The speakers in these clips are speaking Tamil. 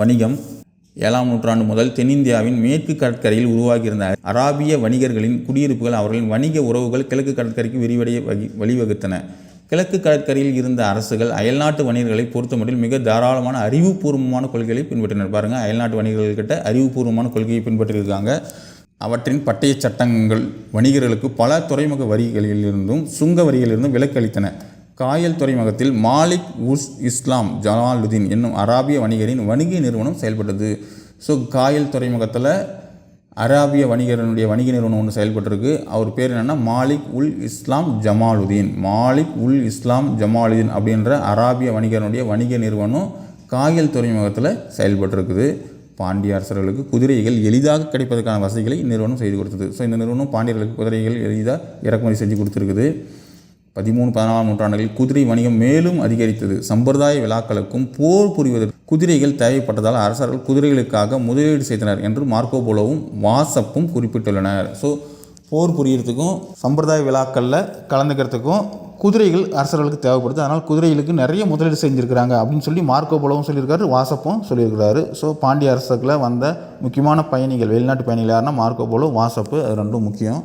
வணிகம். ஏழாம் நூற்றாண்டு முதல் தென்னிந்தியாவின் மேற்கு கடற்கரையில் உருவாகியிருந்த அராபிய வணிகர்களின் குடியிருப்புகள் அவர்களின் வணிக உறவுகள் கிழக்கு கடற்கரைக்கு விரிவடைய வகி வழிவகுத்தன. கிழக்கு கடற்கரையில் இருந்த அரசுகள் அயல்நாட்டு வணிகர்களை பொறுத்தமட்டில் மிக தாராளமான அறிவுபூர்வமான கொள்கைகளை பின்பற்றினர். பாருங்கள் அயல்நாட்டு வணிகர்கள்கிட்ட அறிவுபூர்வமான கொள்கையை பின்பற்றியிருக்காங்க அவற்றின் பட்டய சட்டங்கள் வணிகர்களுக்கு பல துறைமுக வரிகளிலிருந்தும் சுங்க வரிகளிலிருந்தும் விலக்கு அளித்தன. காயல் துறைமுகத்தில் மாலிக் உஸ் இஸ்லாம் ஜலாலுதீன் என்னும் அராபிய வணிகரின் வணிக நிறுவனம் செயல்பட்டது. ஸோ காயல் துறைமுகத்தில் அராபிய வணிகரனுடைய வணிக நிறுவனம் ஒன்று செயல்பட்டிருக்கு. அவர் பேர் என்னென்னா மாலிக் உல் இஸ்லாம் ஜமாலுதீன். மாலிக் உல் இஸ்லாம் ஜமாலுதீன் அப்படின்ற அராபிய வணிகரனுடைய வணிக நிறுவனம் காயல் துறைமுகத்தில் செயல்பட்டிருக்குது. பாண்டிய அரசர்களுக்கு குதிரைகள் எளிதாக கிடைப்பதற்கான வசதிகளை இந்நிறுவனம் செய்து கொடுத்தது. ஸோ இந்த நிறுவனம் பாண்டியர்களுக்கு குதிரைகள் எளிதாக இறக்குமதி செஞ்சு கொடுத்துருக்குது. பதிமூணு பதினாலாம் நூற்றாண்டுகளில் குதிரை வணிகம் மேலும் அதிகரித்தது. சம்பிரதாய விழாக்களுக்கும் போர் புரிவதற்கு குதிரைகள் தேவைப்பட்டதால் அரசர்கள் குதிரைகளுக்காக முதலீடு செய்தனர் என்று மார்க்கோ போலோவும் வாசப்பும் குறிப்பிட்டுள்ளனர். ஸோ போர் புரியறதுக்கும் சம்பிரதாய விழாக்களில் கலந்துக்கிறதுக்கும் குதிரைகள் அரசர்களுக்கு தேவைப்படுது. அதனால் குதிரைகளுக்கு நிறைய முதலீடு செஞ்சுருக்கிறாங்க அப்படின்னு சொல்லி மார்க்கோ போலவும் சொல்லியிருக்காரு வாசப்பும் சொல்லியிருக்கிறாரு. ஸோ பாண்டிய அரசுகளில் வந்த முக்கியமான பயணிகள் வெளிநாட்டு பயணிகள் யாருன்னா மார்க்கோ போலோ வாசப்பு அது ரெண்டும் முக்கியம்.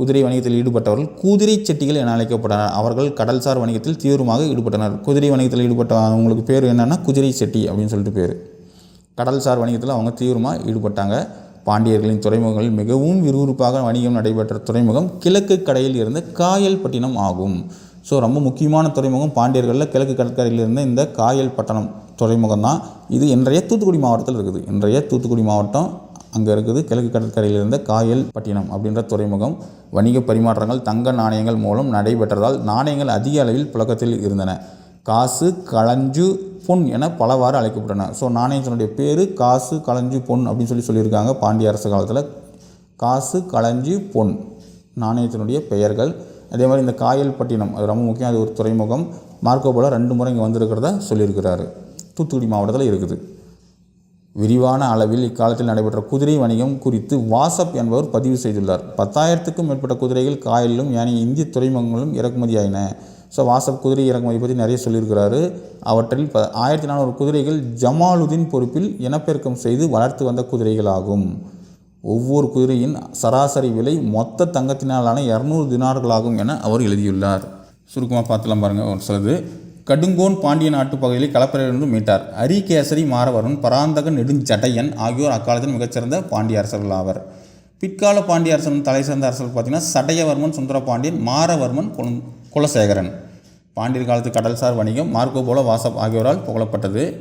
குதிரை வணிகத்தில் ஈடுபட்டவர்கள் குதிரை செட்டிகள் என அழைக்கப்பட்டனர். அவர்கள் கடல்சார் வணிகத்தில் தீவிரமாக ஈடுபட்டனர். குதிரை வணிகத்தில் ஈடுபட்ட அவங்களுக்கு பேர் என்னென்னா குதிரை செட்டி அப்படின்னு சொல்லிட்டு பேர். கடல்சார் வணிகத்தில் அவங்க தீவிரமாக ஈடுபட்டாங்க. பாண்டியர்களின் துறைமுகங்களில் மிகவும் விறுவிறுப்பாக வணிகம் நடைபெற்ற துறைமுகம் கிழக்கு கடையில் இருந்த காயல்பட்டினம் ஆகும். ஸோ ரொம்ப முக்கியமான துறைமுகம் பாண்டியர்களில் கிழக்கு கடற்கரையில் இருந்த இந்த காயல்பட்டணம் துறைமுகம் தான் இது இன்றைய தூத்துக்குடி மாவட்டத்தில் இருக்குது. இன்றைய தூத்துக்குடி மாவட்டம் அங்கே இருக்குது. கிழக்கு கடற்கரையில் இருந்த காயல் பட்டினம் அப்படின்ற துறைமுகம். வணிக பரிமாற்றங்கள் தங்க நாணயங்கள் மூலம் நடைபெற்றதால் நாணயங்கள் அதிக அளவில் புழக்கத்தில் இருந்தன. காசு களஞ்சு பொன் என பலவாறு அழைக்கப்பட்டன. ஸோ நாணயத்தினுடைய பேர் காசு களஞ்சு பொன் அப்படின்னு சொல்லி சொல்லியிருக்காங்க பாண்டிய அரசு காலத்தில். காசு களஞ்சு பொன் நாணயத்தினுடைய பெயர்கள். அதே மாதிரி இந்த காயல் பட்டினம் அது ரொம்ப முக்கியம் அது ஒரு துறைமுகம். மார்க்கோ போல ரெண்டு முறை இங்கே வந்திருக்கிறதா சொல்லியிருக்கிறாரு. தூத்துக்குடி மாவட்டத்தில் இருக்குது. விரிவான அளவில் இக்காலத்தில் நடைபெற்ற குதிரை வணிகம் குறித்து வாசப் என்பவர் பதிவு செய்துள்ளார். பத்தாயிரத்துக்கும் மேற்பட்ட குதிரைகள் காயலிலும் ஏனைய இந்திய துறைமுகங்களும் இறக்குமதியாயின. ஸோ வாசப் குதிரை இறக்குமதி பற்றி நிறைய சொல்லியிருக்கிறாரு. அவற்றில் ப ஆயிரத்தி நானூறு குதிரைகள் ஜமாலுதீன் பொறுப்பில் இனப்பெருக்கம் செய்து வளர்த்து வந்த குதிரைகள் ஆகும் ஒவ்வொரு குதிரையின் சராசரி விலை மொத்த தங்கத்தினாலான இரநூறு தினார்களாகும் என அவர் எழுதியுள்ளார். சுருக்கமாக பார்த்துலாம் பாருங்கள் ஒரு சிலது. கடுங்கோன் பாண்டிய நாட்டு பகுதியில் களப்பிலிருந்து மீட்டார். அரிகேசரி மாறவரன் பராந்தக நெடுஞ்சடையன் ஆகியோர் அக்காலத்தில் மிகச்சிறந்த பாண்டிய அரசர்கள் ஆவர். பிற்கால பாண்டிய அரசன் தலை சிறந்த அரசர்கள் பார்த்தீங்கன்னா சடையவர்மன் சுந்தரபாண்டியன் மாறவர்மன் குல- குலசேகரன். பாண்டியர் காலத்து கடல்சார் வணிகம் மார்க்கோ போல வாசப் ஆகியோரால் புகழப்பட்டது.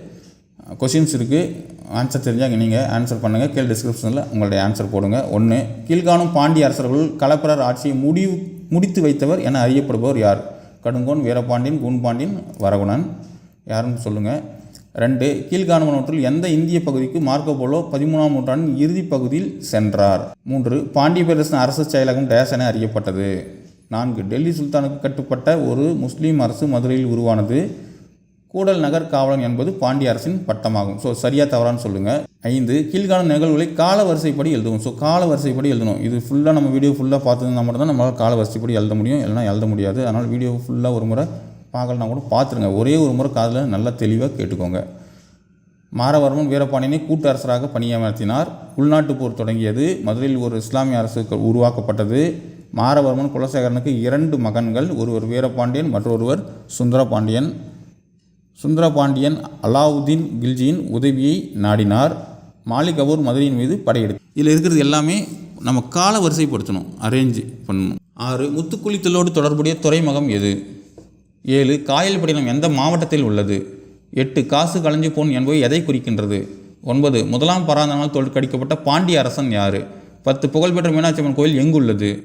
கொஷின்ஸ் இருக்குது ஆன்சர் தெரிஞ்சால் நீங்கள் ஆன்சர் பண்ணுங்கள் கீழ் டிஸ்கிரிப்ஷனில் உங்களுடைய ஆன்சர் போடுங்க. ஒன்று கீழ்காணும் பாண்டிய அரசர்கள் கலப்பரர் ஆட்சியை முடிவு முடித்து வைத்தவர் என அறியப்படுபவர் யார்? கடுங்கோன் வீரபாண்டியன் கூன்பாண்டியன் வரகுணன். யாருன்னு சொல்லுங்கள் ரெண்டு கீழ்காணுவனவற்றில் எந்த இந்திய பகுதிக்கு மார்க்கோ போலோ பதிமூணாம் நூற்றாண்டின் இறுதிப் பகுதியில் சென்றார்? மூன்று பாண்டிய பேரரசின் அரசு செயலகம் டேஸ் என அறியப்பட்டது. நான்கு டெல்லி சுல்தானுக்கு கட்டுப்பட்ட ஒரு முஸ்லீம் அரசு மதுரையில் உருவானது. கூடல் நகர் காவலன் என்பது பாண்டிய அரசின் பட்டமாகும். ஸோ சரியாக தவறான்னு சொல்லுங்கள் ஐந்து கீழ்காணும் நிகழ்வுகளை கால வரிசைப்படி எழுதுவோம் ஸோ கால வரிசைப்படி எழுதணும். இது ஃபுல்லாக நம்ம வீடியோ ஃபுல்லாக பார்த்துருந்தா மட்டும் தான் நம்மளால் கால வரிசைப்படி எழுத முடியும். இல்லைனா எழுத முடியாது. அதனால் வீடியோ ஃபுல்லாக ஒரு முறை பார்க்கலனா கூட பார்த்துருங்க. ஒரே ஒரு முறை காதில் நல்லா தெளிவாக கேட்டுக்கோங்க. மாரவர்மன் வீரபாண்டியனை கூட்டு அரசராக பணியமர்த்தினார். உள்நாட்டுப் போர் தொடங்கியது. மதுரையில் ஒரு இஸ்லாமிய அரசு உருவாக்கப்பட்டது. மாரவர்மன் குலசேகரனுக்கு இரண்டு மகன்கள். ஒருவர் வீரபாண்டியன் மற்றொருவர் சுந்தரபாண்டியன். சுந்தரபாண்டியன் அலாவுதீன் கில்ஜியின் உதவியை நாடினார். மாலிகபூர் மதுரையின் மீது படையெடுத்து இதில் இருக்கிறது எல்லாமே நம்ம கால வரிசைப்படுத்தணும் அரேஞ்ச் பண்ணணும். ஆறு முத்துக்குளித்தலோடு தொடர்புடைய துறைமுகம் எது? ஏழு காயல்படினம் எந்த மாவட்டத்தில் உள்ளது? எட்டு காசு களைஞ்சு போன் என்பவை எதை குறிக்கின்றது? ஒன்பது முதலாம் பராந்தனால் தோற்கடிக்கப்பட்ட பாண்டிய அரசன் யார்? பத்து புகழ்பெற்ற மீனாட்சி அம்மன் கோயில் எங்குள்ளது